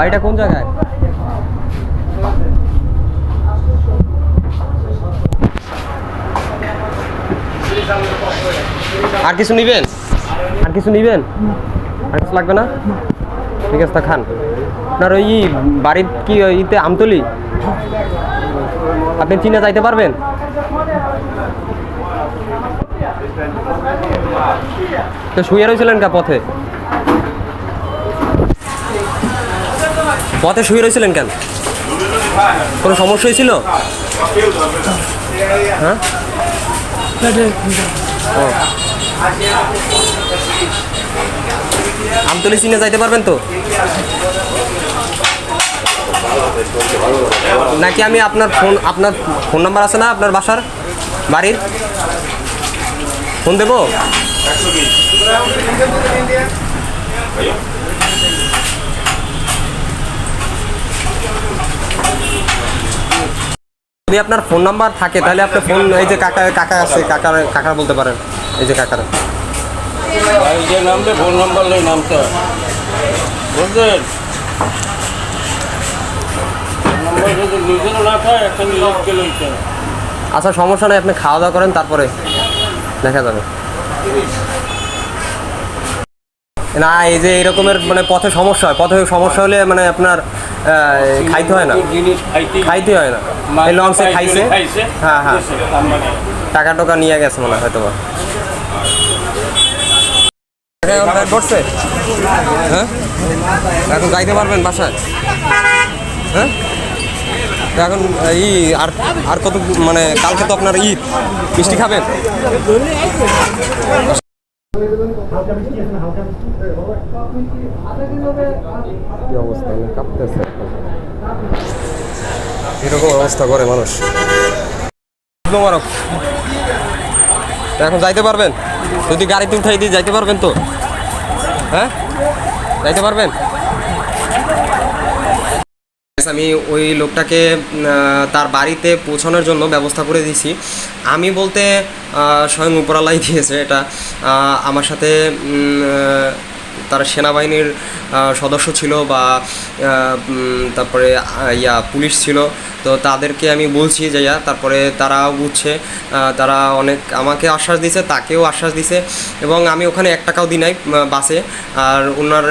বাড়িটা কোন জায়গায়? আর কিছু নিবেন? আর কিছু নিবেন? আর কিছু লাগবে না? ঠিক আছে, তা খান। আপনার ওই বাড়ির কি ইতে আমতলি? আপনি চীনে যাইতে পারবেন? তো শুয়ে রয়েছিলেন কা পথে? পথে শুয়ে রয়েছিলেন কেন? কোনো সমস্যা হয়েছিল হ্যাঁ? ও। আমতলি চিনে যাইতে পারবেন তো? নাকি আমি আপনার ফোন আপনার ফোন নাম্বার আছে না আপনার বাসার, বাড়ির? ফোন দেবো? যদি আপনার ফোন নাম্বার থাকে তাহলে আপনি ফোন এই যে কাকা কাকা আছে কাকার কাকার বলতে পারেন এই যে কাকার। যে ফোন নাম্বার নেই বুঝলেন। আচ্ছা সমস্যা নেই আপনি খাওয়া দাওয়া করেন তারপরে দেখা যাবে। না এই যে এরকমের মানে পথে সমস্যা হয় পথে সমস্যা হলে মানে আপনার খাইতে হয় না। খাইতে হয় না। এই লঞ্চে খাইছে হ্যাঁ হ্যাঁ। তার মানে। টাকা টোকা নিয়ে গেছে মনে হয় হয়তো বা হ্যাঁ? এখন যাইতে পারবেন বাসায়? হ্যাঁ? এখন ই আর আর কত মানে কালকে তো আপনার ঈদ। মিষ্টি খাবেন? কি অবস্থা? মানে কাঁপতেছে। এরকম অবস্থা করে মানুষ। এখন যাইতে পারবেন? যদি গাড়িতে উঠাই দিয়ে যাইতে পারবেন তো? হ্যাঁ? যাইতে পারবেন? আমি ওই লোকটাকে তার বাড়িতে পৌঁছানোর জন্য ব্যবস্থা করে দিয়েছি। আমি বলতে স্বয়ং উপরালাই দিয়েছে এটা। আমার সাথে তার সেনাবাহিনীর সদস্য ছিল বা তারপরে ইয়া পুলিশ ছিল। তো তাদেরকে আমি বলছি যে ইয়া তারপরে তারাও বুঝছে তারা অনেক আমাকে আশ্বাস দিছে তাকেও আশ্বাস দিছে এবং আমি ওখানে এক টাকাও দিই নাই বাসে। আর ওনার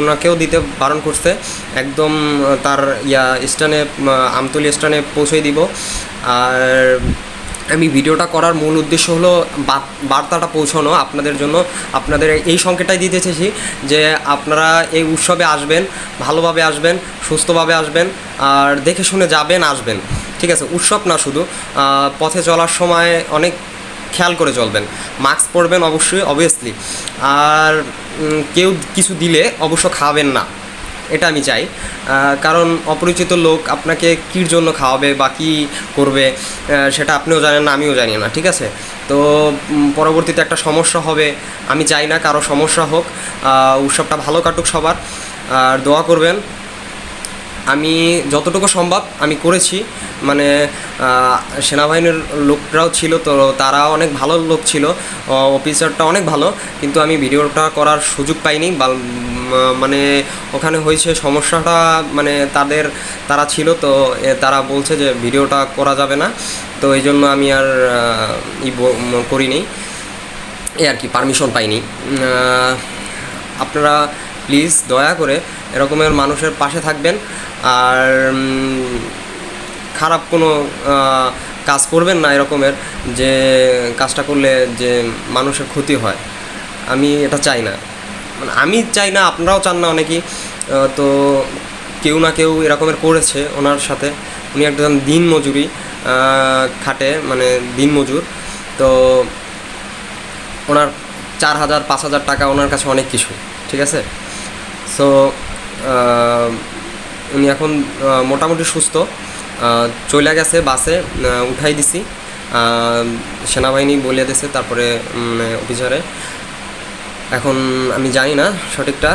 ওনাকেও দিতে বারণ করছে। একদম তার ইয়া উম, আমতলি স্ট্যান্ডে পৌঁছে দিব। আর আমি ভিডিওটা করার মূল উদ্দেশ্য হলো বার্তাটা পৌঁছানো আপনাদের জন্য। আপনাদের এই সংকেতটাই দিতে চেয়েছি যে আপনারা এই উৎসবে আসবেন, ভালোভাবে আসবেন, সুস্থভাবে আসবেন, আর দেখে শুনে যাবেন, আসবেন। ঠিক আছে? উৎসব না শুধু পথে চলার সময় অনেক খেয়াল করে চলবেন। মাস্ক পরবেন অবশ্যই অবভিয়াসলি আর কেউ কিছু দিলে অবশ্য খাবেন না। এটা আমি চাই। কারণ অপরিচিত লোক আপনাকে কির জন্য খাওয়াবে বা কী করবে সেটা আপনিও জানেন না, আমিও জানি না, ঠিক আছে? তো পরবর্তীতে একটা সমস্যা হবে, আমি চাই না কারও সমস্যা হোক উৎসবটা ভালো কাটুক সবার, আর দোয়া করবেন, আমি যতটুকু সম্ভব আমি করেছি মানে সেনাবাহিনীর লোকরাও ছিল, তো তারা অনেক ভালো লোক ছিল, অফিসারটা অনেক ভালো, কিন্তু আমি ভিডিওটা করার সুযোগ পাইনি, বা মানে ওখানে হয়েছে সমস্যাটা মানে তাদের তারা ছিল তো এ, তারা বলছে যে ভিডিওটা করা যাবে না তো এই জন্য আমি আর ই করিনি। এই আর কি পারমিশন পাইনি। আপনারা প্লিজ দয়া করে এরকমের মানুষের পাশে থাকবেন আর খারাপ কোনো কাজ করবেন না এরকমের যে কাজটা করলে যে মানুষের ক্ষতি হয়। আমি এটা চাই না। মানে আমি চাই না, আপনারাও চান না অনেকেই। তো কেউ না কেউ এরকমের করেছে ওনার সাথে। উনি একজন দিন মজুরি খাটে মানে দিন মজুর। তো ওনার চার হাজার, পাঁচ হাজার টাকা ওনার কাছে অনেক কিছু, ঠিক আছে? সো উনি এখন মোটামুটি সুস্থ। চলে গেছে বাসে উঠাই দিছি। সেনাবাহিনী বলে দিছে তারপরে অফিসারে। এখন আমি জানি না সঠিকটা।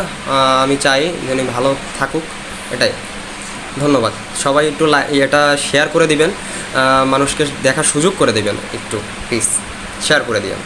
আমি চাই যেন ভালো থাকুক, এটাই। ধন্যবাদ। সবাই একটু এটা শেয়ার করে দিবেন মানুষকে দেখার সুযোগ করে দিবেন, একটু প্লিজ শেয়ার করে দিবেন।